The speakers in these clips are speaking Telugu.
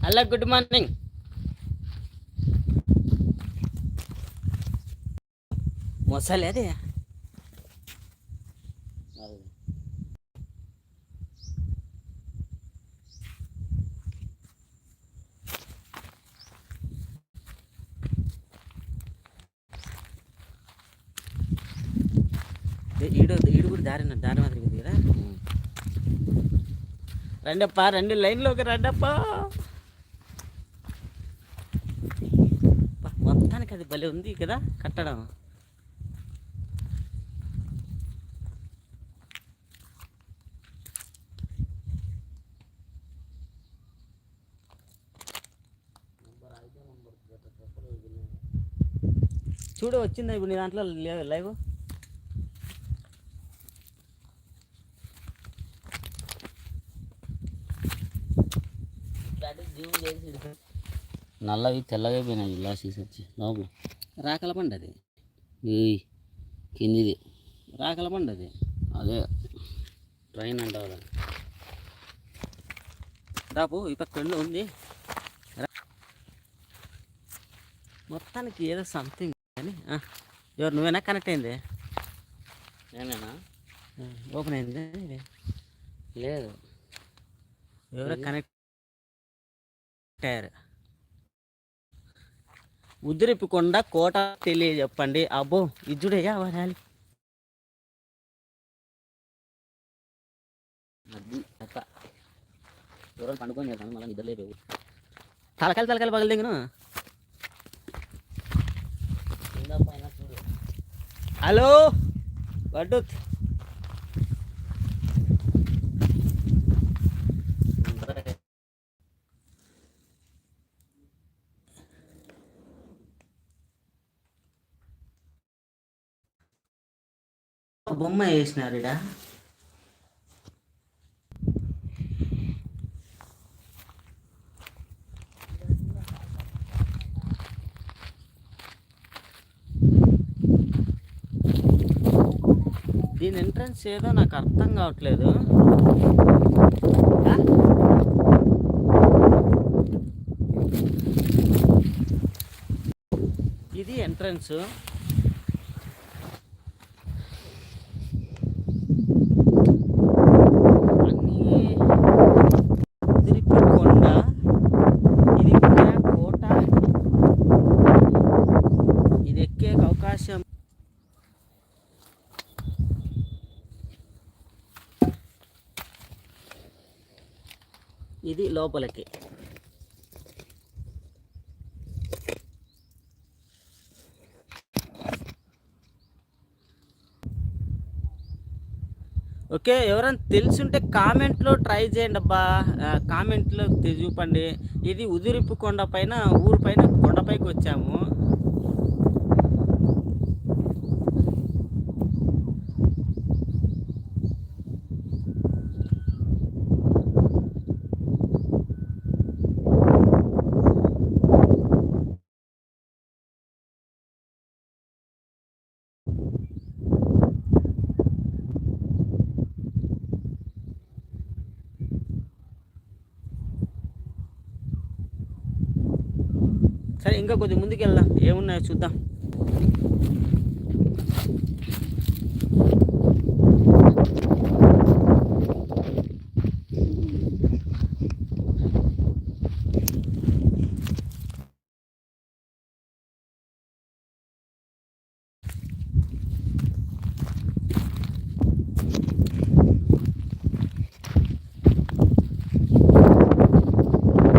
హలో గుడ్ మార్నింగ్ మొసలి అదే ఈడు ఈడు కూడా దారి దారి మాదిరి కదా? రండప్పా రెండు లైన్లోకి రండప్పా అబ్బా, మొత్తానికి అది భలే ఉంది కదా కట్టడం. చూడు వచ్చిందా ఇప్పుడు నీ దాంట్లో లే- లైవ్? నల్లవి తెల్లగా పోయినాయి ఇలా సీసొచ్చి లోపల రాకల పండు అది. కిందిది. రాకల పండు అది. అదే. ట్రైన్ అంటావు. రాపు ఈ పక్క ఎండు ఉంది. మొత్తానికి ఏదో సంథింగ్ ఆ, ఎవరు నువ్వేనా కనెక్ట్ అయింది? నేనేనా? ఓపెన్ అయింది? లేదు. ఎవరో కనెక్ట్ అయ్యారు. ఉదిరిపికొండ కోట తెలియజెప్పండి. అబ్బో ఇజ్జుడయ్యా వరాలి అది అక్క ఎవరో పండుకొని చేస్తాను మళ్ళీ నిద్ర లేపు తలకాయలు తలకాయలు పగలు దిగును కింద హలో? వడ్డు బొమ్మ వేసినారు దీని ఎంట్రన్స్ ఏదో నాకు అర్థం కావట్లేదు. ఇది ఎంట్రన్స్ అన్నీ తిరిపికొండ ఇది కూడా కోట ఇది ఎక్కే ఇది లోపలికి ఓకే ఎవరైనా తెలుసుంటే కామెంట్లో ట్రై చేయండి అబ్బా. కామెంట్లో చూపండి. ఇది ఉదిరిపు కొండ పైన ఊరు పైన కొండపైకి వచ్చాము. సరే ఇంకా కొద్దిగా ముందుకు వెళ్దాం ఏమున్నాయో చూద్దాం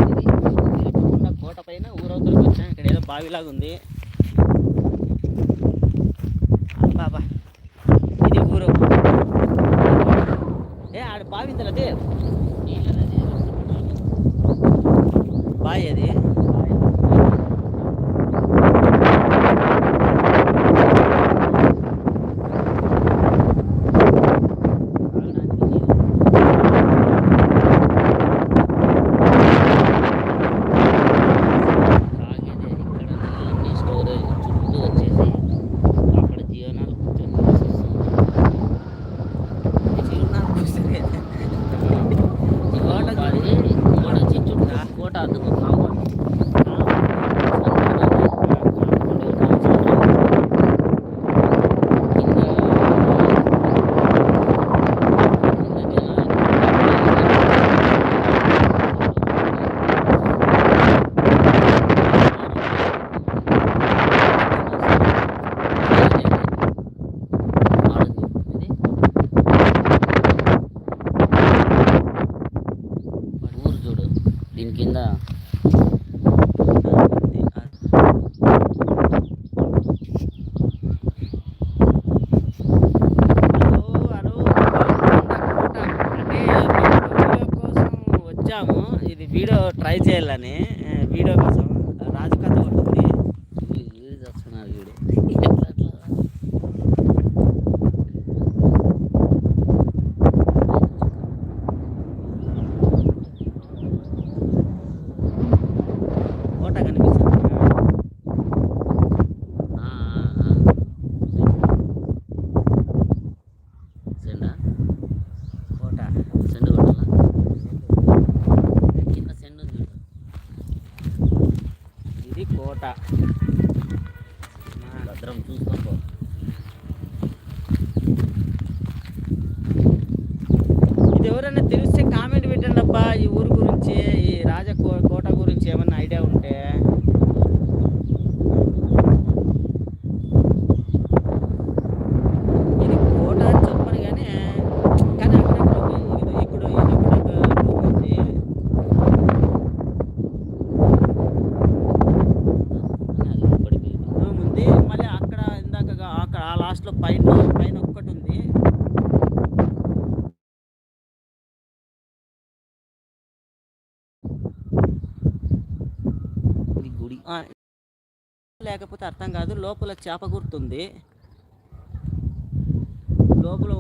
ఇది తిరుపతికొండ కోట పైన ఊరవతలకు వచ్చాం ఇక్కడ ఉంది బాబా ఇది ఊరు. ఏ ఆడ బావి తెలది చేయాలని ఇది కోట. భద్రం చూసుకొని పో ఇది ఎవరైనా తెలిస్తే కామెంట్ పెట్టండి అబ్బా ఈ ఊరు గురించి ఈ రాజ కో- కోట గురించి ఏమన్నా ఐడియా ఉంటే ఇది కోట అని చెప్పను కానీ కానీ అక్కడక్కడ ఒక ఇది ఇక్కడ ఇది కూడా ఒక రూమ్ ఉంది అది పడిపోయింది రూమ్ ఉంది మళ్ళీ అక్కడ ఇందాక అక్కడ ఆ లాస్ట్లో పైన పైన ఒక్కటి ఉంది గుడి. లేకపోతే అర్థం కాదు. లోపల చేప గుర్తుంది. లోపల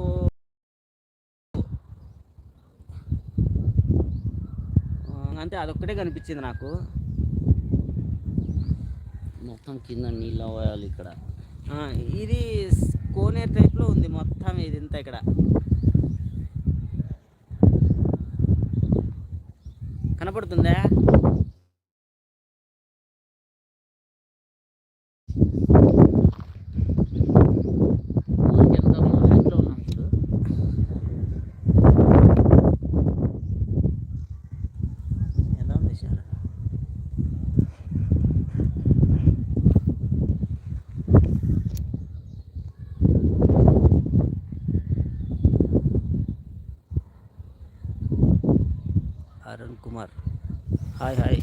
అంతే అదొక్కటే కనిపించింది నాకు. మొత్తం కింద నీళ్ళు పోయాలి ఇక్కడ. ఇది కోనేర్ కోనేరు టైప్లో ఉంది మొత్తం ఇది ఇంత ఇక్కడ. కనపడుతుందా ఊరికి ఎంత మా ఇంట్లో ఉన్నాం చూడు ఎలా ఉంది sir Arun Kumar. Hi hi.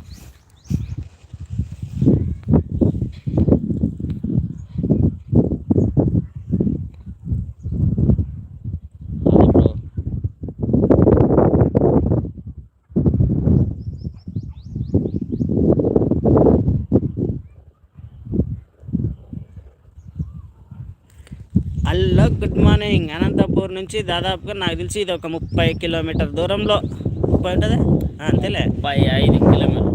Hello good morning. Anantapur నుంచి దాదాపుగా నాకు తెలిసి ఇది ఒక ముప్పై కిలోమీటర్ దూరంలో. ముప్పై ఉంటుంది అంతేలే. ముప్పై ఐదు కిలోమీటర్.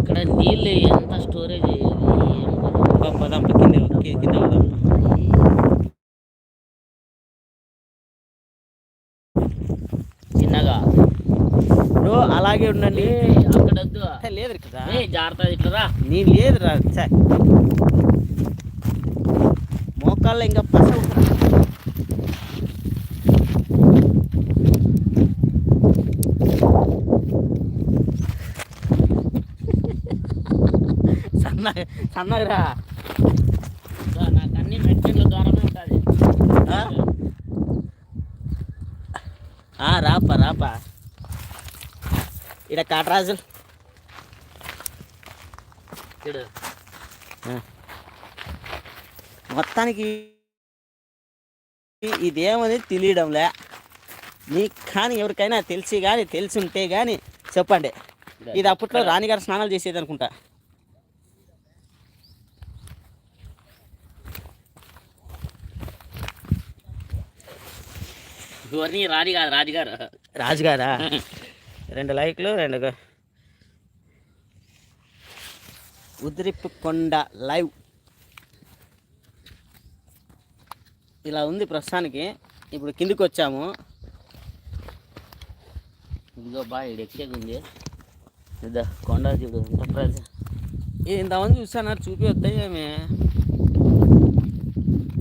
ఇక్కడ నీళ్ళు ఎంత స్టోరేజ్. ప- పదాం ప- కింద కింద పదాం చిన్నగా. బ్రో అలాగే ఉండండి. అక్కడ లేదు కదా జాగ్రత్త ఇట్లా రా. నీ లేదు రా ఛే. మోకాళ్ళ ఇంకా పస. సన్న సన్నగా ఇదో నాకు అన్ని మెట్ల ద్వారమే ఉంటుంది. రాపా రాపా. ఇక్కడ కాటరాజులు. మొత్తానికి ఇదేమనేది తెలియడంలే. నీకు కానీ ఎవరికైనా తెలిసి కానీ తెలిసి ఉంటే కానీ చెప్పండి ఇది అప్పట్లో రాణిగారు స్నానాలు చేసేది అనుకుంటా ఇవన్నీ రాణి కాదు రాజుగారు. రాజుగారా? రెండు లైక్లు రెండు ఉదిరిపు కొండ లైవ్. ఇలా ఉంది ప్రస్తుతానికి. ఇప్పుడు కిందికి వచ్చాము. ఇదిగో బా ఇది ఎక్కేది ఉంది? ఇద్దా కొండ చూడు ఎంత ప్రైజ్ ఇది ఇంతమంది చూస్తున్నారు చూపి వద్దాయి ఏమి?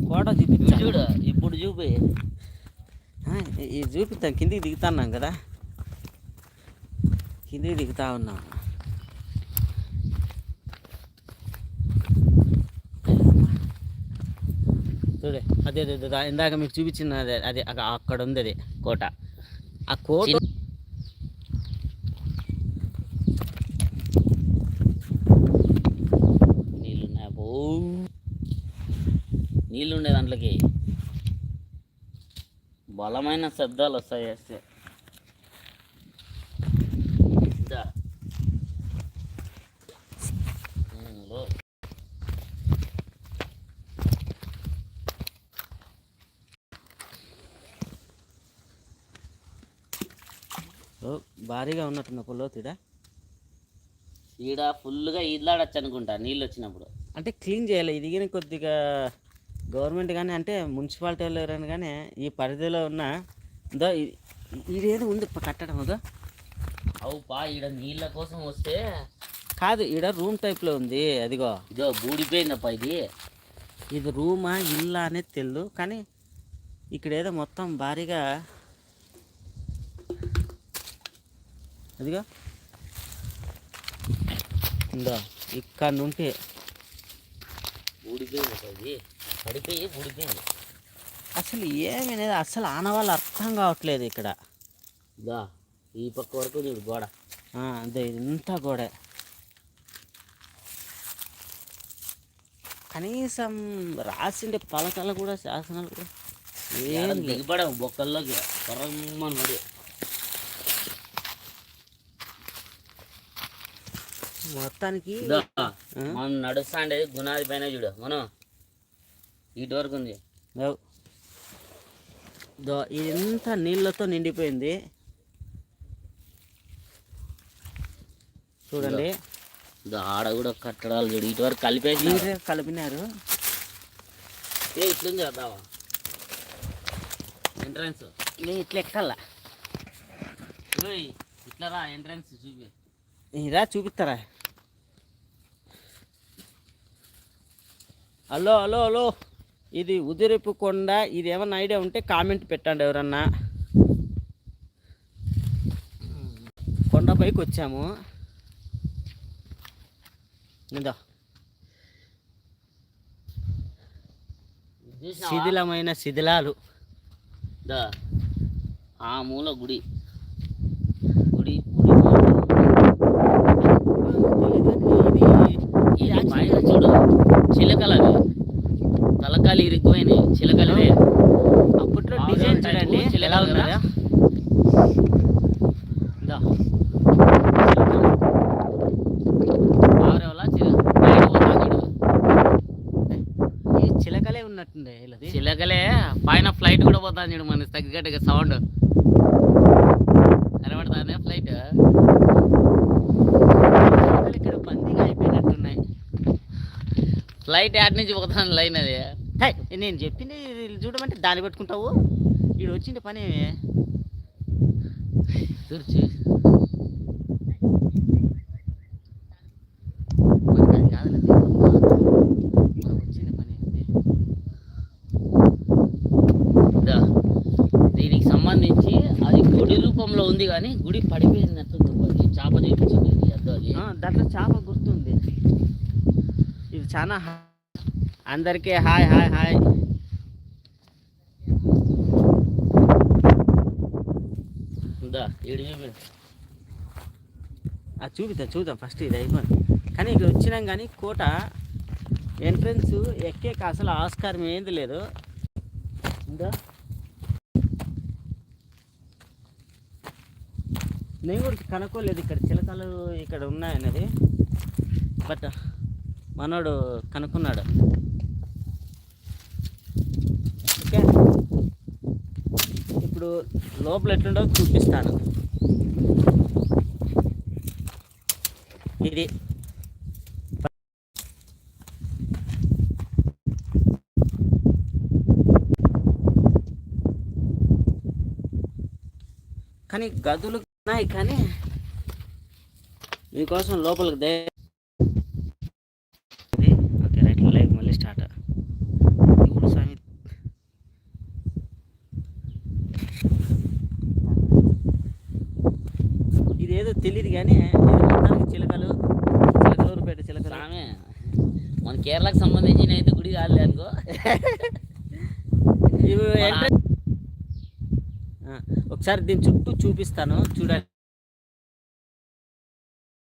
కోట చూపించాడు చూడు ఇప్పుడు చూపి. ఇది చూపిస్తాను కిందికి దిగుతున్నాం కదా. కిందికి దిగుతా ఉన్నాం. చూడే. అదే అదే ఇందాక మీకు చూపించిన అదే అదే అక్కడ ఉంది అది కోట. ఆ కోట చిన్న- నీళ్ళున్నాయి? పో నీళ్ళుండే దాంట్లోకి. బలమైన శబ్దాలు వస్తాయి వేస్తే భారీగా ఉన్నట్టుంది ఒక లోతుడా ఈడ ఫుల్గా ఈదలాడచ్చు అనుకుంటా నీళ్ళు వచ్చినప్పుడు అంటే క్లీన్ చేయాలి. ఇది కానీ కొద్దిగా గవర్నమెంట్ కానీ అంటే మున్సిపాలిటీ వాళ్ళు ఎవరైనా కానీ ఈ పరిధిలో ఉన్న దో ఇది ఇదేదో ఉంది కట్టడం అదో. అవు పా ఈడ నీళ్ళ కోసం వస్తే. కాదు ఈడ రూమ్ టైప్లో ఉంది. అదిగో. ఇదో బూడిపోయిందప్ప ఇది. ఇది రూమా ఇల్లా అనేది తెలియదు కానీ ఇక్కడ ఏదో మొత్తం భారీగా అదిగో ఇందో ఇక్కడ నుండి. బూడిపోయిందప్ప ఇది పడిపోయి బూడిపోయింది అసలు ఏమి అనేది అసలు ఆనవాళ్ళు అర్థం కావట్లేదు ఇక్కడ. ఇదా ఈ పక్క వరకు చూడు గోడ. ఆ, అదే ఇదంతా కూడా కనీసం రాసిండే పలకలు కూడా శాసనాలు కూడా. ఏం లేవు దిగబడవు బొక్కల్లోకి. పరమ్మని మరి మొత్తానికి మనం నడుస్తాండేది గునాది పైన చూడు మనం ఇటు వరకు ఉంది. ఇదంతా నీళ్ళతో నిండిపోయింది. చూడండి. ఆడ కూడా కట్టడాలు చూడు ఇటు వరకు కలిపేసి నీరే కలిపినారు. ఏ ఇట్లుంది చేద్దావా ఎంట్రన్స్ లే ఇట్లా ఎక్కల్లా ఇట్లా రా ఎంట్రన్స్ చూపి. ఇరా చూపిస్తారా? Hello hello hello. ఇది ఉదిరిపు కొండ. ఇది ఏమన్నా ఐడియా ఉంటే కామెంట్ పెట్టండి ఎవరన్నా. కొండపైకి వచ్చాము. ఇదో? శిథిలమైన శిథిలాలు. దా. ఆ మూల గుడి. గుడి ఇది చూడు చిలకలు అవి తలకాలు ఇరుక్కుపోయినాయి చిలకలవే అప్పట్లో డిజైన్ చూడండి. చిలకలు ఎలా ఈ చిలకలే చిలకలే పైన ఫ్లైట్ కూడా పోతాను చూడు మన తగ్గట్టుగా సౌండ్ కనబడుతుంది ఫ్లైట్ చిలకలు ఇక్కడ బందీగా అయిపోయినట్టున్నాయి. ఫ్లైట్ యాడ్ నుంచి పోతాను లైన్ అది. నేను చెప్పింది ఇది చూడమంటే దాన్ని పెట్టుకుంటావు ఈడు వచ్చింది పని. ఏమి? చూడు చూ పని ఏమి? దీనికి సంబంధించి అది గుడి రూపంలో ఉంది కానీ గుడి పడిపోయినట్టు చేప చూపించింది. దాంట్లో చేప గుర్తుంది. ఇది చాలా అందరికీ హాయ్ హాయ్ హాయ్. ఉందా? అది చూపిద్దాం చూద్దాం ఫస్ట్ ఇది అయిపోయింది. కానీ ఇక్కడ వచ్చినాం కానీ కోట ఎంట్రన్స్ ఎక్కే అసలు ఆస్కారం ఏంది లేదు. ఉందా? నేను కూడా కనుక్కోలేదు ఇక్కడ చిలకలు ఇక్కడ ఉన్నాయన్నది బట్ మనోడు కనుక్కున్నాడు ఓకే ఇప్పుడు లోపల ఎట్లుండో చూపిస్తాను. ఇది కానీ గదులు ఉన్నాయి కానీ మీకోసం లోపలికి దే ఇది ఓకే రైట్ లైవ్ మళ్ళీ స్టార్ట్ ఇప్పుడు స్వామి ఇదేదో తెలియదు కానీ ఇది మొత్తానికి చిలకలు చిలకలూరుపేట చిలకలు సామె మన కేరళకు సంబంధించిన అయితే గుడి కాదులే అనుకో. ఒకసారి దీని చుట్టూ చూపిస్తాను చూడండి.